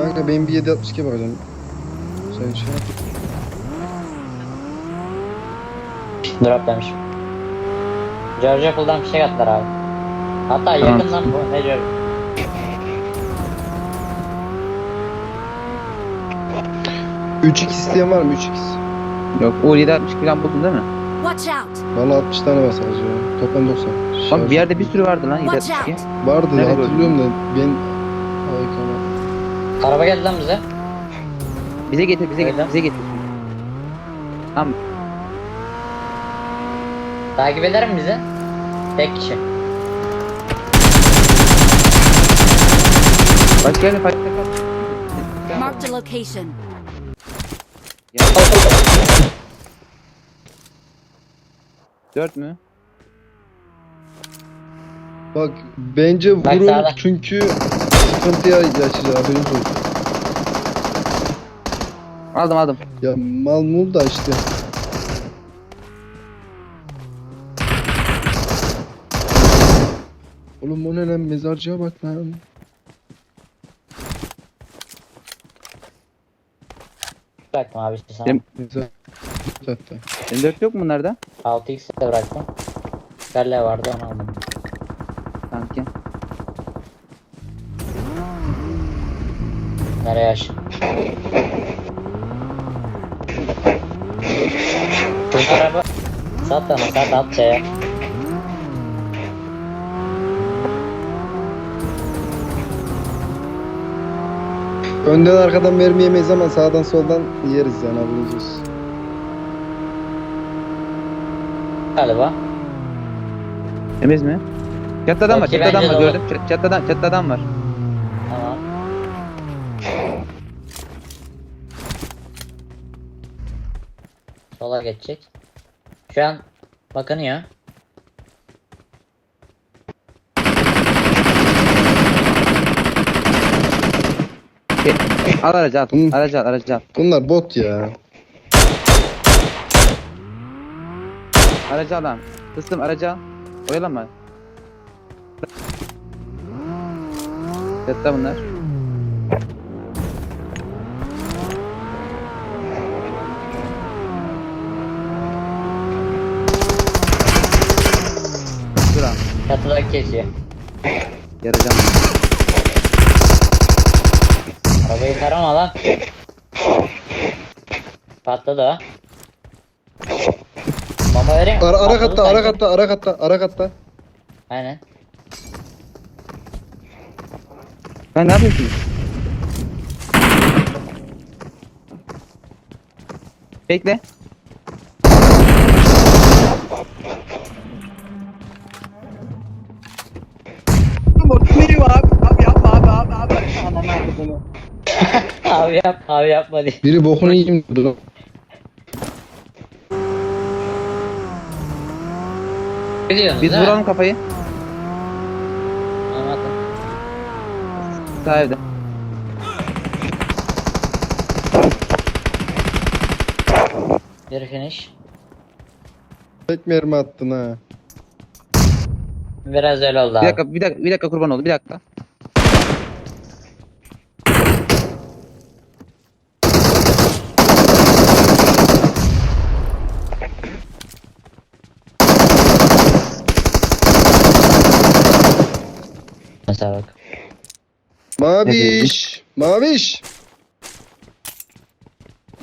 Kanka benim bir 762 bakacağım. Sen şey yap. Drop demiş. George Apple'dan fişek attılar abi. Hatta Tamam. yakın lan bu. Ne George? 3x isteyen var mı 3x? Yok o 762 falan buldun değil mi? Watch out! Valla 60 tane var sadece ya. Toplam 90. Bak bir yerde bir sürü vardı lan Watch 762. out! Vardı Nerede hatırlıyorum da ben... Ay kanka. Araba geldi lan bize. Bize getir bize getir Öyle. bize getir. Tamam Takip eder mi bizi? Tek kişi. başka yerine fark etmez. Marked a location. Dört mü? Bak bence Bak vurun sağda. çünkü sıkıntıya açacak haberiniz olsun. Aldım aldım. Ya mal mul da işte. Oğlum o ne lan mezarcıya bak lan. Bıraktım abi işte sana. Mezar zaten. M4 yok mu bunlarda? 6x de bıraktım. Galle vardı onu aldım. Nereye aş? Bu araba sat onu sat at şeye. Önden arkadan mermi yemeyiz ama sağdan soldan yeriz yani haberiniz olsun. Galiba. Temiz mi? Çatıda adam var, Okey, çatıda adam bence var gördüm. Ç- Çatıda, çatıda adam var. Sola geçecek. Şu an bakınıyor. Al aracı al, Hı. aracı al, aracı al. Bunlar bot ya. Aracı al lan. Kıstım aracı al. Oyalama. Çatıda bunlar. Çatıdaki kesiyor. Yarayacağım. Arabayı karama lan. Patladı o. Mama vereyim? Ara, ara katta, ara katta, ara katta, ara katta. Aynen. Ben ne yapıyorsunuz? Bekle. Abi yap, abi yapma diye. Biri bokunu yiyeyim dedi. Biliyorsunuz Biz mi? vuralım kafayı. Anladım. Sağ evde. Bir finish. Tek mermi attın ha. Biraz öyle oldu Bir abi. dakika, bir dakika, bir dakika kurban oldu. Bir dakika. Bak. Maviş, maviş.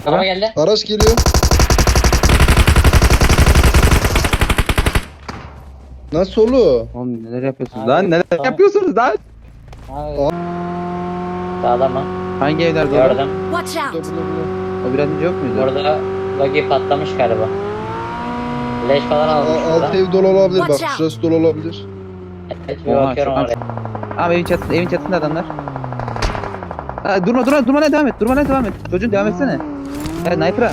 Araba geldi. Araç geliyor. Nasıl oğlum? Oğlum neler yapıyorsunuz Abi, lan? Neler tamam. yapıyorsunuz lan? Abi. Sağda mı? Hangi evlerde orada? Gördüm. Watch out! O biraz önce yok muydu? Burada logi patlamış galiba. Leş falan almış Alt ev dolu olabilir bak. Şurası dolu olabilir. Evet bir Oha, bakıyorum oraya. Abi evin çatısında, evin çatısında adamlar. Ha, durma durma durma ne devam et. Durma ne devam et. Çocuğun devam etsene. Ya Sniper'a.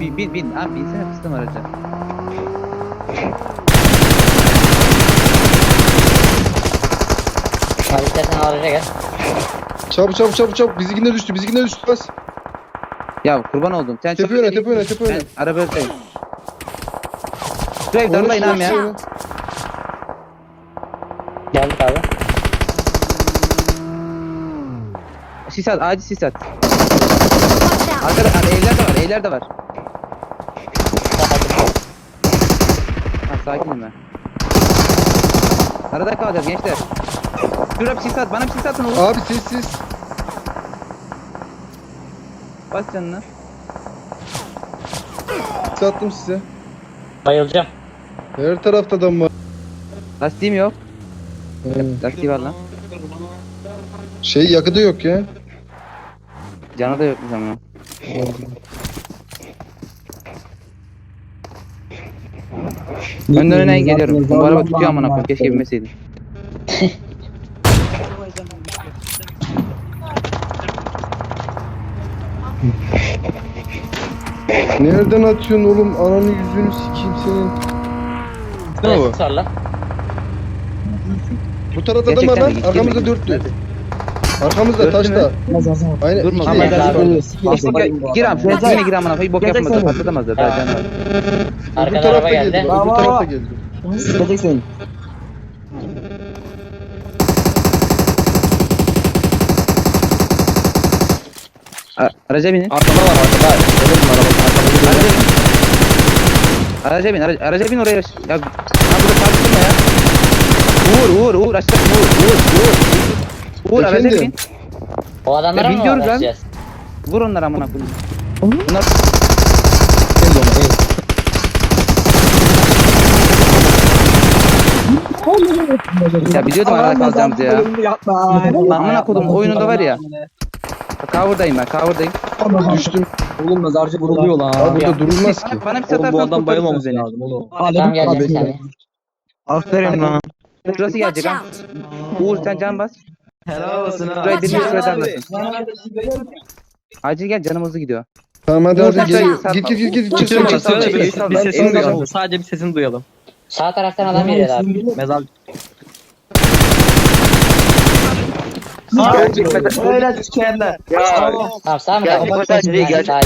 Bin bin bin. Abi binsene fıstım araca. Hadi istersen araca gel. Çabuk çabuk çabuk çabuk. Bizimkine düştü, bizimkine düştü bas. Ya kurban oldum. Sen Tepe öne, tepe öne, tepe öne. Ben araba öteyim. Darlayın abi Watch ya. out! Geldik abi. Sis at. Acil sis at. Arkada hani evler de var. Evler de var. Ha, sakinim ben. Arada kalacağız gençler. Şuraya bir sis at. Bana bir sis atın oğlum. Abi sessiz. Bas canına. Sattım size. Bayılacağım. Her tarafta adam var. Lastiğim yok. Hmm. Lastiği var lan. Şey yakıtı yok ya. Canı da yok bir zaman. Önden öne geliyorum. Bu araba tutuyor amına koyayım. Keşke binmeseydim. Nereden atıyorsun oğlum? Ananı yüzünü sikeyim senin. Ne o? Lan. Bu tarafta adam var Gerçekten lan. mi? Arkamızda dörtlü. Arkamızda taşta. Aynen. Durma, iki ama tane ben- var. Bak bak gir am. Şuraya dibine gir amına koyayım. Bok yapamaz. Patlatamazlar. Daha canı var. Bu Arkada tarafta araba geldi. Bu tarafta geldi. Sıkacaksın. A- Araca binin. Arkada var arkada. Dedim araba. Bin. Araca bin. Araca, araca bin oraya. Ya, ya burada tartışma ya. Uğur Uğur Uğur aşağı Uğur Uğur Uğur. Uğur araca Efendim? bin. O adamlara Ya mı biliyoruz lan. uğraşacağız? Vur onları amına koyayım. Bunlar ya biliyordum arada kalacağımızı ya. Amına kodum oyununda var ya. Cover'dayım ben cover'dayım. Düştüm. Oğlum mezarcı vuruluyor lan. Abi burada durulmaz ki. Bana, bana bir Oğlum bu satarsan adam kurtarırsınız bayılmaması beni. lazım oğlum. Tam geleceğim saniye. Aferin lan. Şurası gelecek ha. Uğur sen can bas. Helal olsun. Acil gel canım hızlı gidiyor. Tamam hadi hadi gel. Git git git git. Bir sesini duyalım. al. Sadece bir sesini duyalım. Sağ taraftan adam geliyor abi. Mezar. Öyle sikerler. Tamam sağ mı Gel, kadar değil, gel.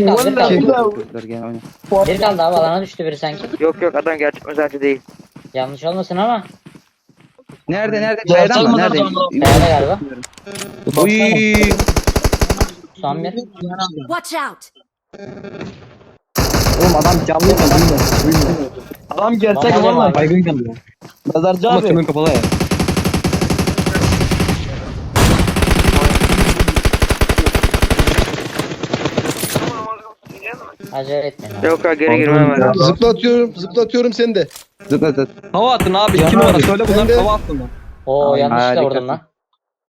Bir kaldı, bir kaldı. Gel oyna. Bir kaldı abi alana düştü biri sanki. Yok yok adam gerçek özelci değil. Yanlış olmasın ama. Nerede nerede? Kayada mı? Nerede? Kayada galiba. Uy. Son bir. Watch out! Oğlum adam canlı mı? Adam gerçek Vallahi valla var. baygın geldi. Mezarcı abi. Ama kapalı ya. Acele etmeyin. Yok ha geri girmem var. Zıplatıyorum. Zıplatıyorum seni de. Zıpla zıpla. Hava attın abi. İki numara söyle bunlar Ben hava attın lan. Oo yanlışlıkla Harika. vurdum lan.